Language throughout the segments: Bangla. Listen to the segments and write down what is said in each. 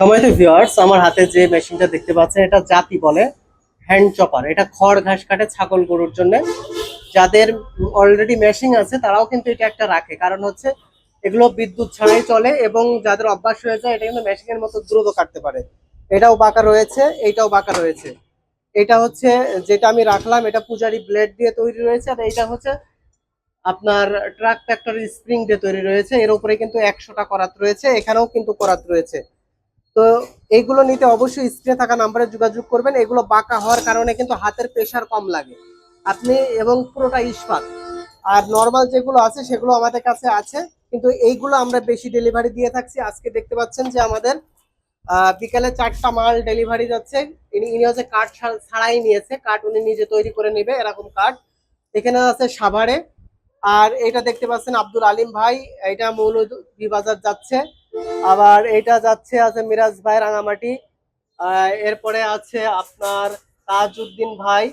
সময় তো ভিউয়ার্স আমার হাতে যে মেশিনটা দেখতে পাচ্ছেন, এটা জাতি বলে হ্যান্ড চপার এটা খড় ঘাস কাটে ছাগল গরুর জন্য। যাদের অলরেডি মেশিন আছে, তারাও কিন্তু এটা একটা রাখে। কারণ হচ্ছে, এগুলো বিদ্যুৎ ছাড়াই চলে এবং যাদের অভ্যাস হয়ে যায়, এটা কিন্তু মেশিনের মতো দ্রুত কাটতে পারে। এটাও বাঁকা রয়েছে, এইটাও বাঁকা রয়েছে। এটা হচ্ছে, যেটা আমি রাখলাম, এটা পূজারি ব্লেড দিয়ে তৈরি রয়েছে, আর এইটা হচ্ছে আপনার ট্রাক ফ্যাক্টরি স্প্রিং দিয়ে তৈরি রয়েছে। এর উপরে কিন্তু একশোটা করাত রয়েছে, এখানেও কিন্তু করাত রয়েছে। তো এইগুলো নিতে অবশ্যই স্ক্রিনে থাকা নাম্বারে যোগাযোগ করবেন। এগুলো বাঁকা হওয়ার কারণে কিন্তু হাতের প্রেশার কম লাগে। আপনি এবং পুরোটা ইস্পাত। আর নর্মাল যেগুলো আছে, সেগুলো আমাদের কাছে আছে। কিন্তু এইগুলো আমরা বেশি ডেলিভারি দিয়ে থাকছি। আজকে দেখতে পাচ্ছেন যে আমাদের বিকালে চারটা মাল ডেলিভারি যাচ্ছে। ইনি ইনি হচ্ছে কাঠ ছাড়াই নিয়েছে। কাঠ উনি নিজে তৈরি করে নেবে, এরকম কাঠ এখানে আছে সাভারে। আর এটা দেখতে পাচ্ছেন আব্দুল আলিম ভাই, এটা মৌলভী বাজার যাচ্ছে। আবার এটা যাচ্ছে আছে মিরাজ ভাই রাঙামাটি। এরপরে আছে আপনার তাজউদ্দিন ভাই।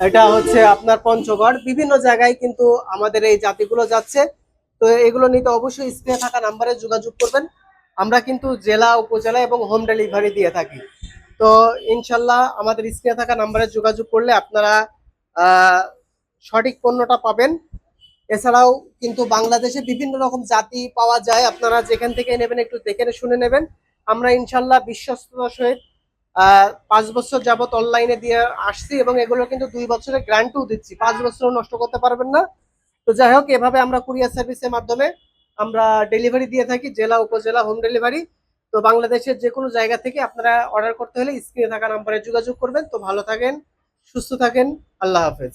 এটা হচ্ছে আপনার পঞ্চগড়। বিভিন্ন জায়গায় কিন্তু আমাদের এই জাতিগুলো যাচ্ছে। তো এগুলো নিতে অবশ্যই স্ক্রিনে থাকা নাম্বারে যোগাযোগ করবেন। আমরা কিন্তু জেলা, উপজেলা এবং হোম ডেলিভারি দিয়ে থাকি। তো ইনশাল্লাহ আমাদের স্ক্রিনে থাকা নাম্বারে যোগাযোগ করলে আপনারা সঠিক পণ্যটা পাবেন। এছাড়াও কিন্তু বাংলাদেশে বিভিন্ন রকম জাতি পাওয়া যায়। আপনারা যেখান থেকে নেবেন একটু দেখে শুনে নেবেন। আমরা ইনশাল্লাহ বিশ্বস্ততার সহিত পাঁচ বছর যাবত অনলাইনে দিয়ে আসছি এবং এগুলো কিন্তু দুই বছরের গ্যারান্টিও দিচ্ছি। পাঁচ বছরও নষ্ট করতে পারবেন না। তো যাই হোক, এভাবে আমরা কুরিয়ার সার্ভিসের মাধ্যমে আমরা ডেলিভারি দিয়ে থাকি, জেলা, উপজেলা হোম ডেলিভারি তো বাংলাদেশের যে কোনো জায়গা থেকে আপনারা অর্ডার করতে হলে স্ক্রিনে থাকা নাম্বারে যোগাযোগ করবেন। তো ভালো থাকেন, সুস্থ থাকেন। আল্লাহ হাফেজ।